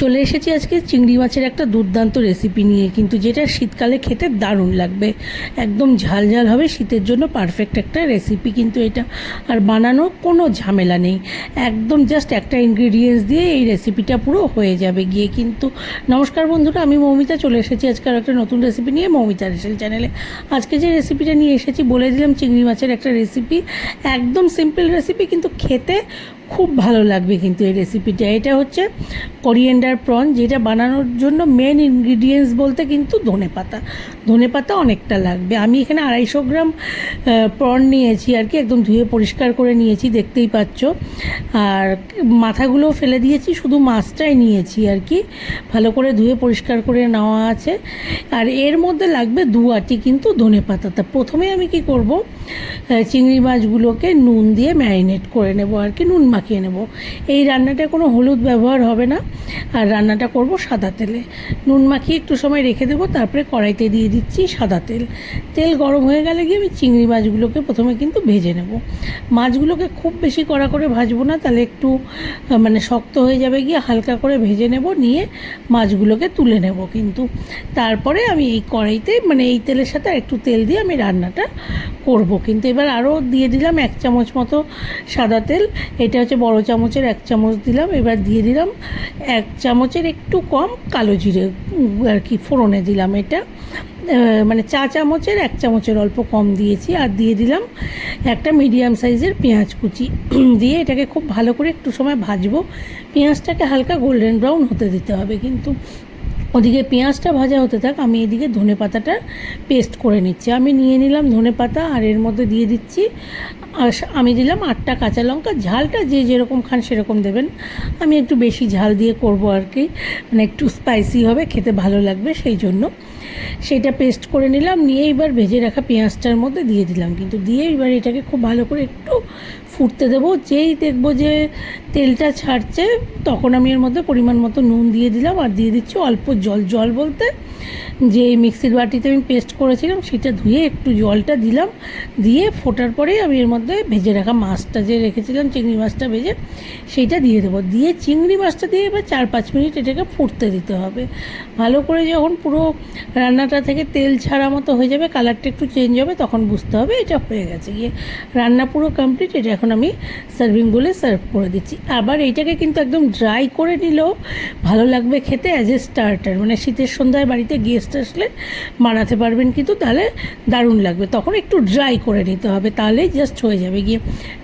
চলে এসেছি আজকে চিংড়ি মাছের একটা দুর্দান্ত রেসিপি নিয়ে, কিন্তু যেটা শীতকালে খেতে দারুণ লাগবে। একদম ঝাল ঝাল হবে, শীতের জন্য পারফেক্ট একটা রেসিপি কিন্তু এটা। আর বানানোর কোনো ঝামেলা নেই। একদম জাস্ট একটা ইনগ্রিডিয়েন্টস দিয়ে এই রেসিপিটা পুরো হয়ে যাবে গিয়ে। কিন্তু নমস্কার বন্ধুরা, আমি মৌমিতা, চলে এসেছি আজকে আর একটা নতুন রেসিপি নিয়ে মৌমিতা রেসেল চ্যানেলে আজকে যে রেসিপিটা নিয়ে এসেছি, বলে দিলাম চিংড়ি মাছের একটা রেসিপি একদম সিম্পল রেসিপি কিন্তু খেতে খুব ভালো লাগবে কিন্তু এই রেসিপিটা এটা হচ্ছে কোরিয়েন্ডার প্রন যেটা বানানোর জন্য মেন ইনগ্রিডিয়েন্টস বলতে কিন্তু ধনে পাতা। ধনে পাতা অনেকটা লাগবে। আমি এখানে আড়াইশো গ্রাম প্রন নিয়েছি আর কি, একদম ধুয়ে পরিষ্কার করে নিয়েছি, দেখতেই পাচ্ছ। আর মাথাগুলো ফেলে দিয়েছি, শুধু মাছটাই নিয়েছি আর কি। ভালো করে ধুয়ে পরিষ্কার করে নেওয়া আছে। আর এর মধ্যে লাগবে দু আটি কিন্তু ধনে পাতা তা প্রথমে আমি কি করব? চিংড়ি মাছগুলোকে নুন দিয়ে ম্যারিনেট করে নেব আর কি, নুন মাখিয়ে নেব। এই রান্নাটা কোনো হলুদ ব্যবহার হবে না, আর রান্নাটা করব সাদা তেলে। নুন মাখিয়ে একটু সময় রেখে দেবো, তারপরে কড়াইতে দিয়ে দিচ্ছি সাদা তেল। তেল গরম হয়ে গেলে গিয়ে আমি চিংড়ি মাছগুলোকে প্রথমে কিন্তু ভেজে নেব। মাছগুলোকে খুব বেশি কড়া করে ভাজবো না, তাহলে একটু মানে শক্ত হয়ে যাবে গিয়ে হালকা করে ভেজে নেব, নিয়ে মাছগুলোকে তুলে নেব কিন্তু। তারপরে আমি এই কড়াইতে মানে এই তেলের সাথে একটু তেল দিয়ে আমি রান্নাটা করব কিন্তু। এবার আরও দিয়ে দিলাম এক চামচ মতো সাদা তেল। এটা হচ্ছে বড় চামচের এক চামচ দিলাম। এবার দিয়ে দিলাম এক চামচের একটু কম কালো জিরে আর কি ফোড়নে দিলাম এটা। মানে চা চামচের এক চামচের অল্প কম দিয়েছি। আর দিয়ে দিলাম একটা মিডিয়াম সাইজের পেঁয়াজ কুচি। দিয়ে এটাকে খুব ভালো করে একটু সময় ভাজবো। পেঁয়াজটাকে হালকা গোল্ডেন ব্রাউন হতে দিতে হবে কিন্তু। ওদিকে পেঁয়াজটা ভাজা হতে থাক, আমি এদিকে ধনে পাতাটা পেস্ট করে নিচ্ছি। আমি নিয়ে নিলাম ধনে পাতা আর এর মধ্যে দিয়ে দিচ্ছি আমি দিলাম আটটা কাঁচা লঙ্কা। ঝালটা যে যেরকম খান সেরকম দেবেন। আমি একটু বেশি ঝাল দিয়ে করব আর কি। মানে একটু স্পাইসি হবে, খেতে ভালো লাগবে সেই জন্য। সেটা পেস্ট করে নিলাম, নিয়ে এবার ভেজে রাখা পেঁয়াজটার মধ্যে দিয়ে দিলাম। কিন্তু দিয়ে এবার এটাকে খুব ভালো করে একটু ফুটতে দেবো। যেই দেখব যে তেলটা ছাড়ছে, তখন আমি এর মধ্যে পরিমাণ মতো নুন দিয়ে দিলাম আর দিয়ে দিচ্ছি অল্প জল। জল বলতে যে মিক্সির বাটিতে আমি পেস্ট করেছিলাম, সেটা ধুয়ে একটু জলটা দিলাম। দিয়ে ফোটার পরেই আমি এর মধ্যে ভেজে রাখা মাছটা যে রেখেছিলাম, চিংড়ি মাছটা ভেজে সেইটা দিয়ে দেবো। দিয়ে চিংড়ি মাছটা দিয়ে এবার চার পাঁচ মিনিট এটাকে ফুটতে দিতে হবে। ভালো করে যখন পুরো রান্নাটা থেকে তেল ছাড়া মতো হয়ে যাবে, কালারটা একটু চেঞ্জ হবে, তখন বুঝতে হবে এটা হয়ে গেছে। গিয়ে রান্না পুরো কমপ্লিট এটা এখন আমি সার্ভিং বলে সার্ভ করে দিচ্ছি। আবার এইটাকে কিন্তু একদম ড্রাই করে নিলেও ভালো লাগবে খেতে অ্যাজ এ স্টার্টার মানে শীতের সন্ধ্যায় বাড়িতে গেস্ট আসলে বানাতে পারবেন কিন্তু তাহলে দারুণ লাগবে। তখন একটু ড্রাই করে নিতে হবে, তাহলেই জাস্ট হয়ে যাবে। গিয়ে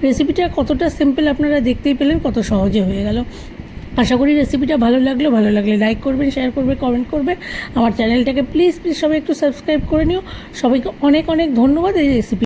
রেসিপিটা কতটা সিম্পল আপনারা দেখতেই পেলেন, কত সহজে হয়ে গেল। আশা করি রেসিপিটা ভালো লাগল। ভালো লাগলে লাইক করবেন শেয়ার করবে কমেন্ট করবে আমার চ্যানেলটাকে প্লিজ প্লিজ সবাই একটু সাবস্ক্রাইব করে নিও। সবাইকে অনেক অনেক ধন্যবাদ এই রেসিপি